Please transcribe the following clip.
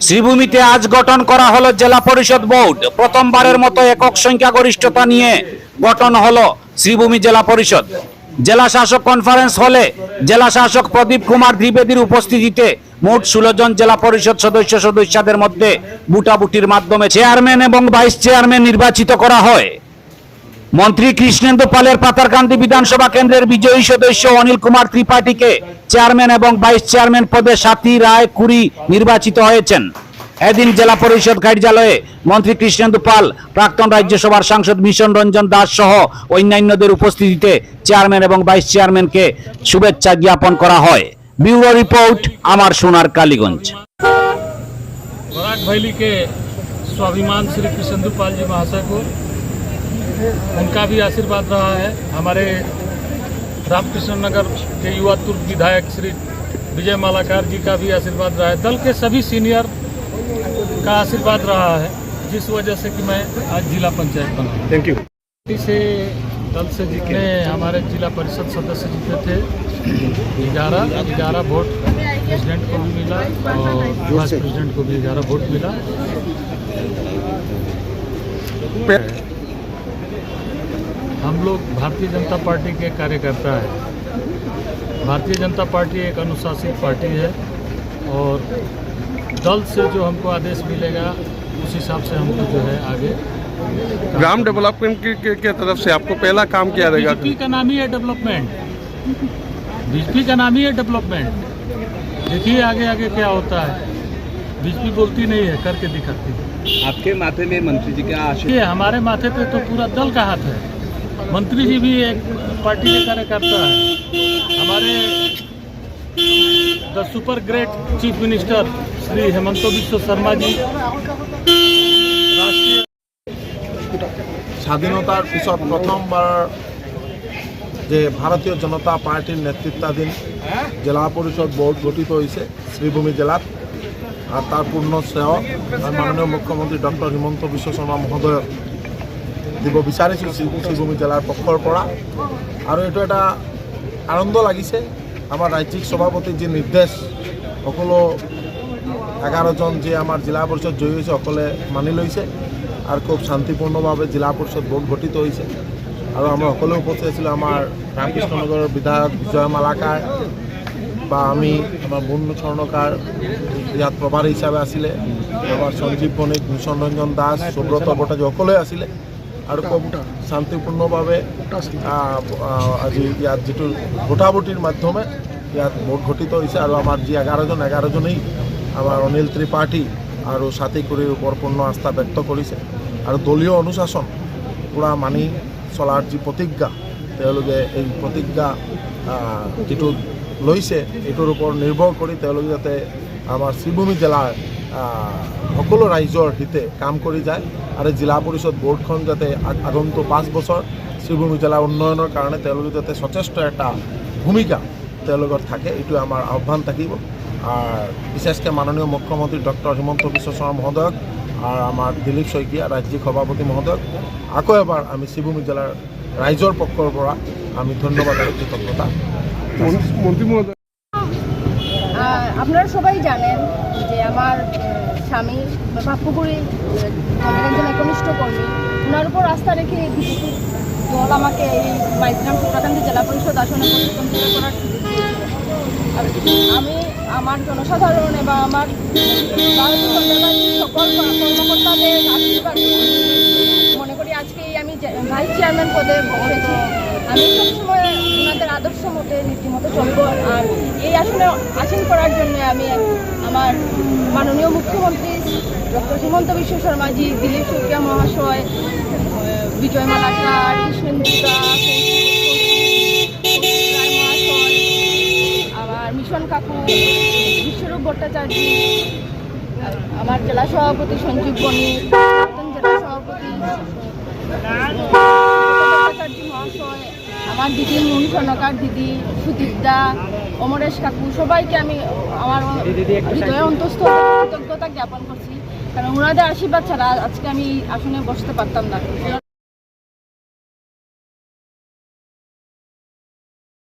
শ্রীভূমিতে আজ গঠন করা হলো জেলা পরিষদ বোর্ড। প্রথমবারের মতো একক সংখ্যাগরিষ্ঠতা নিয়ে গঠন হলো শ্রীভূমি জেলা পরিষদ। জেলা শাসক কনফারেন্স হলে জেলা শাসক প্রদীপ কুমার দ্বিবেদীর উপস্থিতিতে মোট ষোলো জন জেলা পরিষদ সদস্য সদস্যদের মধ্যে বুটাবুটির মাধ্যমে চেয়ারম্যান এবং ভাইস চেয়ারম্যান নির্বাচিত করা হয়। মন্ত্রী কৃষ্ণেন্দু পালের পাতারকান্দি বিধানসভা কেন্দ্রের বিজয়ী সদস্য অনিল কুমার ত্রিপাঠীকে চেয়ারম্যান এবং ভাইস চেয়ারম্যান পদে সাথী রায় কুরি নির্বাচিত হয়েছেন এদিন জেলা পরিষদ কার্যালয়ে মন্ত্রী কৃষ্ণেন্দু পাল প্রাক্তন রাজ্যসভার সাংসদ মিশন রঞ্জন দাস সহ অন্যান্যদের উপস্থিতিতে চেয়ারম্যান এবং ভাইস চেয়ারম্যানকে শুভেচ্ছা জ্ঞাপন করা হয় ব্যুরো রিপোর্ট আমার সোনার কালীগঞ্জ बराक वैली के स्वाभिमान श्री कृष्णदू पाल जी महाशय को उनका भी आशीर्वाद रहा है। हमारे रामकृष्ण नगर के युवा तुर्क विधायक श्री विजय मालाकार जी का भी आशीर्वाद रहा है। दल के सभी सीनियर का आशीर्वाद रहा है जिस वजह से कि मैं आज जिला पंचायत बना थैंक यू से दल से जितने हमारे जिला परिषद सदस्य जीते थे ग्यारह ग्यारह वोट प्रेसिडेंट को भी मिला और वाइस प्रेसिडेंट को भी ग्यारह वोट मिला। हम लोग भारतीय जनता पार्टी के कार्यकर्ता हैं। भारतीय जनता पार्टी एक अनुशासित पार्टी है और दल से जो हमको आदेश मिलेगा उस हिसाब से हमको जो है आगे ग्राम डेवलपमेंट के, के, के तरफ़ से आपको पहला काम किया रहेगा? बीजेपी का नाम ही है डेवलपमेंट। बीजेपी का नाम ही है डेवलपमेंट। देखिए आगे आगे क्या होता है। बीजेपी बोलती नहीं है करके दिखाती है। आपके माथे में मंत्री जी का आशीर्वाद हमारे माथे पे तो पूरा दल का हाथ है। मंत्री जी भी एक पार्टी के कार्यकर्ता है हमारे the super great chief minister Shri Himanta Biswa Sarma ji राष्ट्रीय স্বাধীনতার পিছত প্রথমবার যে ভারতীয় জনতা পার্টির নেতৃত্বাধীন জেলা পরিষদ বোর্ড গঠিত হয়েছে শ্রীভূমি জেলাত আর তার পূর্ণ শ্রেয় আমি মাননীয় মুখ্যমন্ত্রী ডক্টর হিমন্ত বিশ্ব শৰ্মা মহোদয়ক দিব বিচাৰিছোঁ শ্ৰীভূমি জিলাৰ পক্ষৰ পৰা। আৰু এইটো এটা আনন্দ লাগিছে। আমাৰ ৰাজ্যিক সভাপতিৰ যি নিৰ্দেশ, সকলো এগারোজন যে আমার জেলা পরিষদ জয়ী হয়েছে সকলে মানি লৈছে আর খুব শান্তিপূর্ণভাবে জেলা পরিষদ বোর্ড গঠিত হয়েছে আৰু আমরা সকলে উপস্থিত আছিলোঁ, আমাৰ ৰামকৃষ্ণনগৰৰ বিধায়ক বিজয় মালাকাৰ বা আমি আমাৰ মুন্নু স্বৰ্ণকাৰ, ইয়াত প্ৰভাৰী হিচাপে আছিলে। আমাৰ সঞ্জীৱ বণিক মিছন ৰঞ্জন দাস, সুব্ৰত ভট্টাচাৰ্য সকলোৱে আছিলে। আৰু শান্তিপূৰ্ণভাৱে আজি ইয়াত যিটো ভোটাভুটিৰ মাধ্যমে ইয়াত ভোট ঘটিত হৈছে আৰু আমাৰ যি এঘাৰজন, এঘাৰজনেই আমাৰ অনিল ত্ৰিপাঠী আৰু ছাতি কুৰিৰ ওপৰত পূৰ্ণ আস্থা ব্যক্ত কৰিছে। আৰু দলীয় অনুশাসন পূৰা মানি চলাৰ যি প্ৰতিজ্ঞা, তেওঁলোকে এই প্ৰতিজ্ঞা যিটো লৈছে, এইটোৰ ওপৰত নিৰ্ভৰ কৰি তেওঁলোকে যাতে আমাৰ শ্ৰীভূমি জিলাৰ সকলো ৰাইজৰ হিতে কাম কৰি যায়। আৰু জিলা পৰিষদ বোৰ্ডখন যাতে আগ- আগন্তুক পাঁচ বছৰ শ্ৰীভূমি জিলাৰ উন্নয়নৰ কাৰণে তেওঁলোকে যাতে যথেষ্ট এটা ভূমিকা তেওঁলোকৰ থাকে এইটো আমাৰ আহ্বান থাকিব। আর বিশেষকৈ মাননীয় মুখ্যমন্ত্রী ডক্টর হিমন্ত বিশ্ব শর্মা মহোদয়ক আর আমার দিলীপ শইকীয়া রাজ্যিক সভাপতি মহোদয়ক আকৌ এবাৰ আমি শ্ৰীভূমি জিলাৰ ৰাইজৰ পক্ষৰ পৰা আমি ধন্যবাদ আৰু কৃতজ্ঞতা। মন্ত্রী মহোদয়। আপনারা সবাই জানেন আমার স্বামী দলের একজন একনিষ্ঠ কর্মী ওনার উপর আস্থা রেখে বিজেপি দল আমাকে এই বাইশগ্রাম সুপ্রাকান্তি জেলা পরিষদ আসনে প্রতিদ্বন্দ্বিতা করার সুযোগ আমি আমার জনসাধারণ এবং আমার সকল কর্মকর্তাদের মনে করি আজকে আমি ভাইস চেয়ারম্যান পদে আমি সবসময় আদর্শ মতে, রীতিমতো চলব। আর এই আসনে আসীন করার জন্য আমি আমার মাননীয় মুখ্যমন্ত্রী ডক্টর হিমন্ত বিশ্ব শর্মাজি, দিলীপ শইকিয়া মহাশয় বিজয় মালাকার কৃষ্ণেন্দু দাস মহাশয় আমার মিশন কাকু, বিশ্বরূপ ভট্টাচার্য, আমার জেলা সভাপতি সঞ্জীব বণিক জেলা সভাপতি। আমার দিদি মুনি স্বর্ণকার দিদি সুদীপদা অমরেশ কাকু, সবাইকে আমি আমার হৃদয়ে অন্তস্থ কৃতজ্ঞতা জ্ঞাপন করছি। কারণ ওনাদের আশীর্বাদ ছাড়া আজকে আমি আসনে বসতে পারতাম না।